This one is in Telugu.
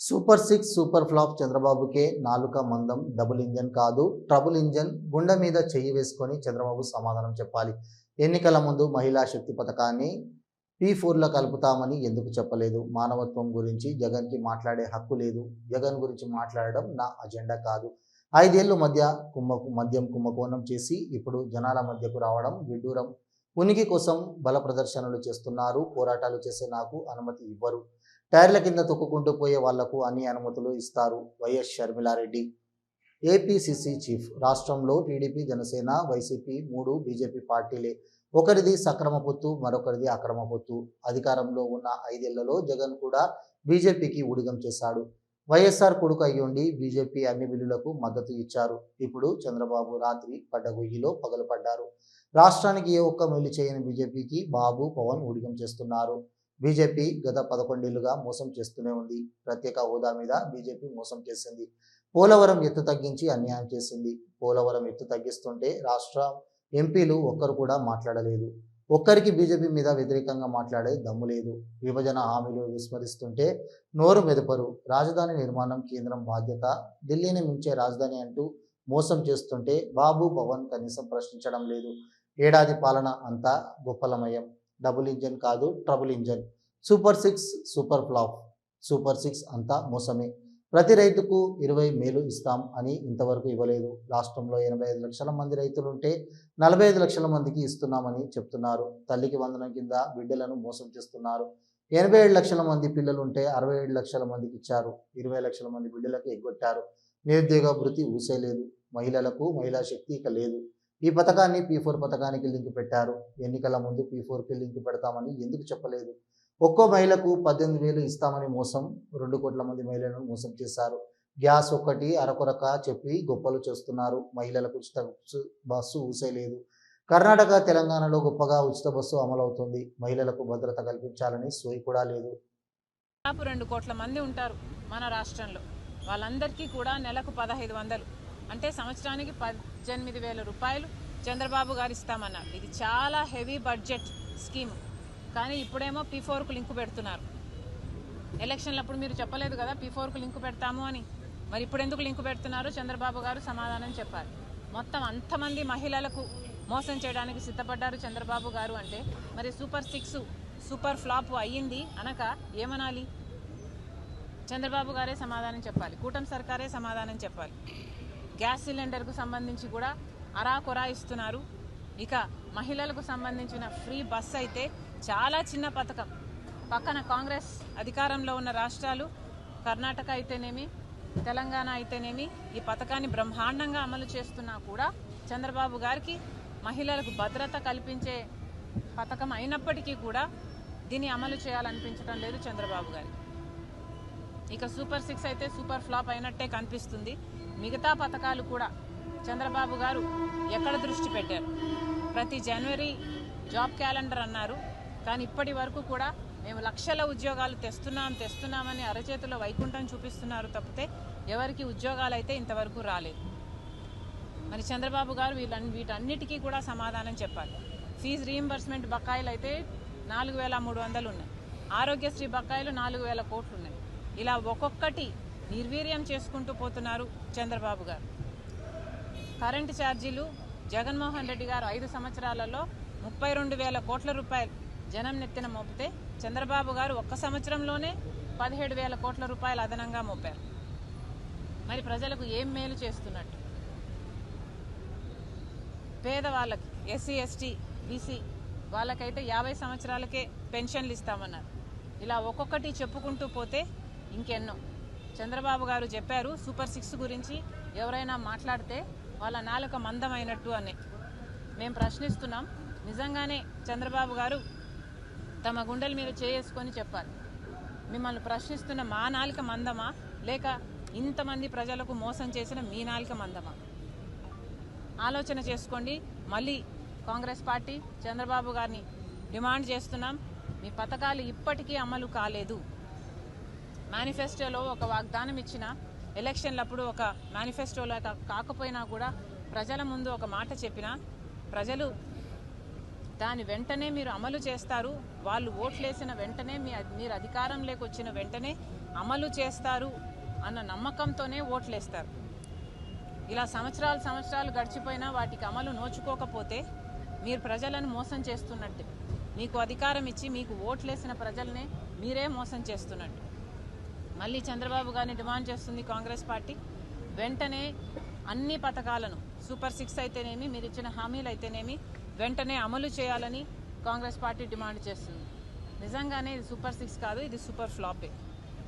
సూపర్ సిక్స్ సూపర్ ఫ్లాప్ చంద్రబాబుకే నాలుక మందం డబుల్ ఇంజన్ కాదు. ట్రబుల్ ఇంజన్ గుండె మీద చెయ్యి వేసుకొని చంద్రబాబు సమాధానం చెప్పాలి. ఎన్నికల ముందు మహిళా శక్తి పథకాన్ని పీ ఫోర్లో కలుపుతామని ఎందుకు చెప్పలేదు? మానవత్వం గురించి జగన్కి మాట్లాడే హక్కు లేదు. జగన్ గురించి మాట్లాడడం నా అజెండా కాదు. ఐదేళ్ళు మధ్య కుంభకు మద్యం కుంభకోణం చేసి ఇప్పుడు జనాల మధ్యకు రావడం విడ్డూరం. ఉనికి కోసం బల ప్రదర్శనలు చేస్తున్నారు. పోరాటాలు చేసే నాకు అనుమతి ఇవ్వరు. టైర్ల కింద తొక్కుకుంటూ పోయే వాళ్ళకు అన్ని అనుమతులు ఇస్తారు. Y S Sharmila Reddy APCC chief రాష్ట్రంలో టీడీపీ జనసేన వైసీపీ మూడు బీజేపీ పార్టీలే. ఒకరిది సక్రమ పొత్తు మరొకరిది అక్రమ పొత్తు. అధికారంలో ఉన్న ఐదేళ్ళలో జగన్ కూడా బీజేపీకి ఊడిగం చేశాడు. వైఎస్ఆర్ కొడుకు అయ్యుండి బీజేపీ అన్ని బిల్లులకు మద్దతు ఇచ్చారు. ఇప్పుడు చంద్రబాబు రాత్రి పడ్డ పగలు పడ్డారు. రాష్ట్రానికి ఏ ఒక్క మేలు చేయని బీజేపీకి బాబు పవన్ ఊడిగం చేస్తున్నారు. బీజేపీ గత పదకొండేళ్ళుగా మోసం చేస్తూనే ఉంది. ప్రత్యేక హోదా మీద బీజేపీ మోసం చేసింది. పోలవరం ఎత్తు తగ్గించి అన్యాయం చేసింది. పోలవరం ఎత్తు తగ్గిస్తుంటే రాష్ట్ర ఎంపీలు ఒక్కరు కూడా మాట్లాడలేదు. ఒక్కరికి బీజేపీ మీద వ్యతిరేకంగా మాట్లాడే దమ్ము లేదు. విభజన హామీలు విస్మరిస్తుంటే నోరు మెదపరు. రాజధాని నిర్మాణం కేంద్రం బాధ్యత. ఢిల్లీని మించే రాజధాని అంటూ మోసం చేస్తుంటే బాబు పవన్ కనీసం ప్రశ్నించడం లేదు. ఏడాది పాలన అంతా గొప్పలమయం. డబుల్ ఇంజన్ కాదు trouble engine. Super six super flop. Super six అంతా మోసమే. ప్రతి రైతుకు ఇరవై మేలు ఇస్తాం అని ఇంతవరకు ఇవ్వలేదు. రాష్ట్రంలో ఎనభై ఐదు లక్షల మంది రైతులు ఉంటే నలభై ఐదు లక్షల మందికి ఇస్తున్నామని చెప్తున్నారు. తల్లికి వందనం కింద బిడ్డలను మోసం చేస్తున్నారు. ఎనభై ఏడు లక్షల మంది పిల్లలు ఉంటే అరవై ఏడు లక్షల మందికి ఇచ్చారు. ఇరవై లక్షల మంది బిడ్డలకు ఎగ్గొట్టారు. నిరుద్యోగ భృతి ఊసేలేదు. మహిళలకు మహిళా శక్తి ఇక లేదు. ఈ పథకాన్ని పీ ఫోర్ పథకానికి లింక్ పెట్టారు. ఎన్నికల ముందు పీ ఫోర్కి లింక్ పెడతామని ఎందుకు చెప్పలేదు? ఒక్కో మహిళకు పద్దెనిమిది వేలు ఇస్తామని మోసం రెండు కోట్ల మంది మహిళలను మోసం చేశారు. గ్యాస్ ఒక్కటి అరకొరక చెప్పి గొప్పలు చేస్తున్నారు. మహిళలకు ఉచిత బస్సు- బస్సు కర్ణాటక తెలంగాణలో గొప్పగా ఉచిత బస్సు అమలవుతుంది. మహిళలకు భద్రత కల్పించాలని సోయి కూడా లేదు. దాదాపు రెండు కోట్ల మంది ఉంటారు మన రాష్ట్రంలో. వాళ్ళందరికీ కూడా నెలకు పదహైదు వందలు. అంటే సంవత్సరానికి పద్దెనిమిది వేల రూపాయలు చంద్రబాబు గారు ఇస్తామన్నారు. ఇది చాలా హెవీ బడ్జెట్ స్కీమ్. కానీ ఇప్పుడేమో పీ ఫోర్కు లింకు పెడుతున్నారు. ఎలక్షన్లప్పుడు మీరు చెప్పలేదు కదా పీ ఫోర్కు లింకు పెడతాము అని. మరి ఇప్పుడు ఎందుకు లింకు పెడుతున్నారు? చంద్రబాబు గారు సమాధానం చెప్పాలి మొత్తం అంతమంది మహిళలకు మోసం చేయడానికి సిద్ధపడ్డారు చంద్రబాబు గారు అంటే మరి సూపర్ సిక్స్ సూపర్ ఫ్లాప్ అయ్యింది అనక ఏమనాలి? చంద్రబాబు గారే సమాధానం చెప్పాలి. కూటమి సర్కారే సమాధానం చెప్పాలి. గ్యాస్ సిలిండర్కు సంబంధించి కూడా అరాకొరా ఇస్తున్నారు. ఇక మహిళలకు సంబంధించిన ఫ్రీ బస్ అయితే చాలా చిన్న పథకం. పక్కన కాంగ్రెస్ అధికారంలో ఉన్న రాష్ట్రాలు కర్ణాటక అయితేనేమి తెలంగాణ అయితేనేమి ఈ పథకాన్ని బ్రహ్మాండంగా అమలు చేస్తున్నా కూడా చంద్రబాబు గారికి మహిళలకు భద్రత కల్పించే పథకం అయినప్పటికీ కూడా దీన్ని అమలు చేయాలనిపించడం లేదు చంద్రబాబు గారికి. ఇక సూపర్ సిక్స్ అయితే సూపర్ ఫ్లాప్ అయినట్టే కనిపిస్తుంది. మిగతా పథకాలు కూడా చంద్రబాబు గారు ఎక్కడ దృష్టి పెట్టారు? ప్రతి జనవరి జాబ్ క్యాలెండర్ అన్నారు. కానీ ఇప్పటి వరకు కూడా మేము లక్షల ఉద్యోగాలు తెస్తున్నాం తెస్తున్నామని అరచేతిలో వైకుంఠం చూపిస్తున్నారు తప్పితే ఎవరికి ఉద్యోగాలు అయితే ఇంతవరకు రాలేదు. మరి చంద్రబాబు గారు వీళ్ళ వీటన్నిటికీ కూడా సమాధానం చెప్పాలి. ఫీజు రీయింబర్స్మెంట్ బకాయిలు అయితే నాలుగు వేల మూడు వందలు ఉన్నాయి. ఆరోగ్యశ్రీ బకాయిలు నాలుగు వేల కోట్లు ఉన్నాయి. ఇలా ఒక్కొక్కటి నిర్వీర్యం చేసుకుంటూ పోతున్నారు చంద్రబాబు గారు. కరెంటు ఛార్జీలు జగన్మోహన్ రెడ్డి గారు ఐదు సంవత్సరాలలో ముప్పై రెండు వేల కోట్ల రూపాయలు జనం నెత్తిన మోపితే చంద్రబాబు గారు ఒక్క సంవత్సరంలోనే పదిహేడు వేల కోట్ల రూపాయలు అదనంగా మోపారు. మరి ప్రజలకు ఏం మేలు చేస్తున్నట్టు? పేదవాళ్ళకి ఎస్సీ ఎస్టీ బీసీ వాళ్ళకైతే యాభై సంవత్సరాలకే పెన్షన్లు ఇస్తామన్నారు. ఇలా ఒక్కొక్కటి చెప్పుకుంటూ పోతే ఇంకెన్నో. చంద్రబాబు గారు చెప్పారు సూపర్ సిక్స్ గురించి ఎవరైనా మాట్లాడితే వాళ్ళ నాలుక మందమైనట్టు అని. మేము ప్రశ్నిస్తున్నాం నిజంగానే చంద్రబాబు గారు తమ గుండెల మీద చేసుకొని చెప్పాలి మిమ్మల్ని ప్రశ్నిస్తున్న మా నాలుక మందమా? లేక ఇంతమంది ప్రజలకు మోసం చేసిన మీ నాలుక మందమా? ఆలోచన చేసుకోండి. మళ్ళీ కాంగ్రెస్ పార్టీ చంద్రబాబు గారిని డిమాండ్ చేస్తున్నాం. మీ పథకాలు ఇప్పటికీ అమలు కాలేదు. మేనిఫెస్టోలో ఒక వాగ్దానం ఇచ్చిన ఎలక్షన్లప్పుడు ఒక మేనిఫెస్టోలో కాకపోయినా కూడా ప్రజల ముందు ఒక మాట చెప్పిన ప్రజలు దాని వెంటనే మీరు అమలు చేస్తారు వాళ్ళు ఓట్లేసిన వెంటనే మీ మీరు అధికారంలోకి వచ్చిన వెంటనే అమలు చేస్తారు అన్న నమ్మకంతోనే ఓట్లేస్తారు. ఇలా సంవత్సరాలు సంవత్సరాలు గడిచిపోయినా వాటికి అమలు నోచుకోకపోతే మీరు ప్రజలను మోసం చేస్తున్నట్టు. మీకు అధికారం ఇచ్చి మీకు ఓట్లేసిన ప్రజలనే మీరే మోసం చేస్తున్నట్టు. మళ్ళీ చంద్రబాబు గారిని డిమాండ్ చేస్తుంది కాంగ్రెస్ పార్టీ. వెంటనే అన్ని పథకాలను సూపర్ సిక్స్ అయితేనేమి మీరు ఇచ్చిన హామీలు అయితేనేమి వెంటనే అమలు చేయాలని కాంగ్రెస్ పార్టీ డిమాండ్ చేస్తుంది. నిజంగానే ఇది సూపర్ సిక్స్ కాదు ఇది సూపర్ ఫ్లాపే.